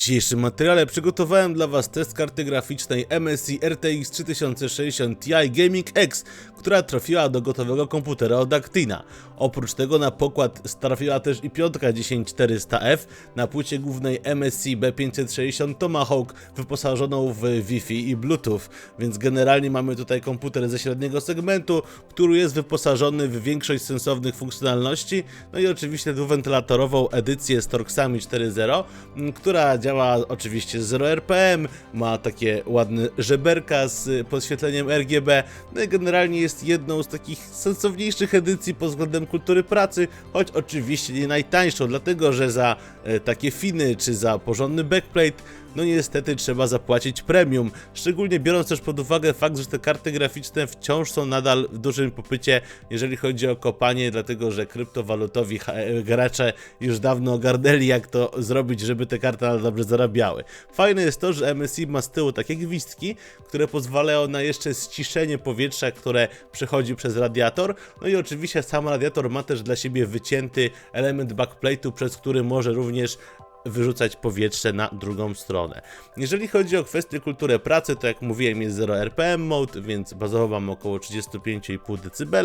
W dzisiejszym materiale przygotowałem dla Was test karty graficznej MSI RTX 3060 Ti Gaming X, która trafiła do gotowego komputera od Actina. Oprócz tego na pokład trafiła też i piątka 10400F na płycie głównej MSI B560 Tomahawk wyposażoną w Wi-Fi i Bluetooth, więc generalnie mamy tutaj komputer ze średniego segmentu, który jest wyposażony w większość sensownych funkcjonalności, no i oczywiście dwuwentylatorową edycję z Torxami 4.0, m, która działa oczywiście z 0 RPM, ma takie ładne żeberka z podświetleniem RGB, no i generalnie jest jedną z takich sensowniejszych edycji pod względem kultury pracy, choć oczywiście nie najtańszą, dlatego że za e, takie finy czy za porządny backplate no niestety trzeba zapłacić premium, szczególnie biorąc też pod uwagę fakt, że te karty graficzne wciąż są nadal w dużym popycie, jeżeli chodzi o kopanie, dlatego że kryptowalutowi e, gracze już dawno ogarnęli jak to zrobić, żeby te karty nadal dobrze zarabiały. Fajne jest to, że MSI ma z tyłu takie gwizdki, które pozwalają na jeszcze ściszenie powietrza, które przechodzi przez radiator, no i oczywiście sam radiator ma też dla siebie wycięty element backplate'u, przez który może również wyrzucać powietrze na drugą stronę. Jeżeli chodzi o kwestię kultury pracy, to jak mówiłem jest 0 RPM mode, więc bazowo mam około 35,5 dB,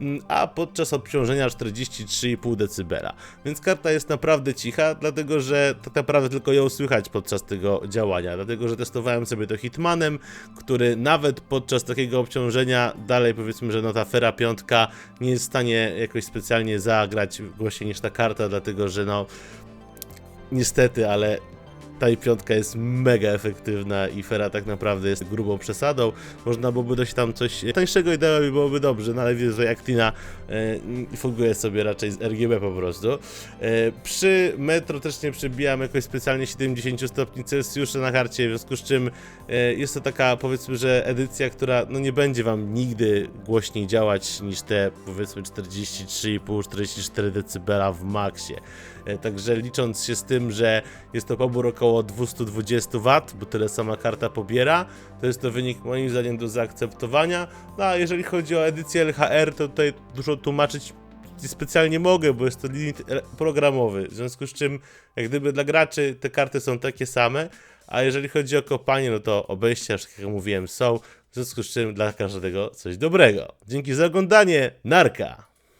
mm, a podczas obciążenia 43,5 dB. Więc karta jest naprawdę cicha, dlatego że tak naprawdę tylko ją słychać podczas tego działania, dlatego że testowałem sobie to Hitmanem, który nawet podczas takiego obciążenia dalej powiedzmy, że no ta Fera 5 nie jest w stanie jakoś specjalnie zagrać głośniej niż ta karta, dlatego że no niestety, ale ta i piątka jest mega efektywna i Fera tak naprawdę jest grubą przesadą. Można byłoby dać tam coś tańszego i dałoby byłoby dobrze, no ale widzę, że Actina e, fuguje sobie raczej z RGB po prostu. E, przy Metro też nie przebijam jakoś specjalnie 70 stopni Celsjusza na karcie, w związku z czym e, jest to taka powiedzmy, że edycja, która no nie będzie wam nigdy głośniej działać niż te powiedzmy 43,5-44 dB w maksie. E, Także licząc się z tym, że jest to pobór około 220 W, bo tyle sama karta pobiera, to jest to wynik moim zdaniem do zaakceptowania. No a jeżeli chodzi o edycję LHR, to tutaj dużo tłumaczyć specjalnie mogę, bo jest to limit programowy. W związku z czym, jak gdyby dla graczy te karty są takie same, a jeżeli chodzi o kopanie, no to obejścia, tak jak mówiłem, są. W związku z czym dla każdego coś dobrego. Dzięki za oglądanie. Narka!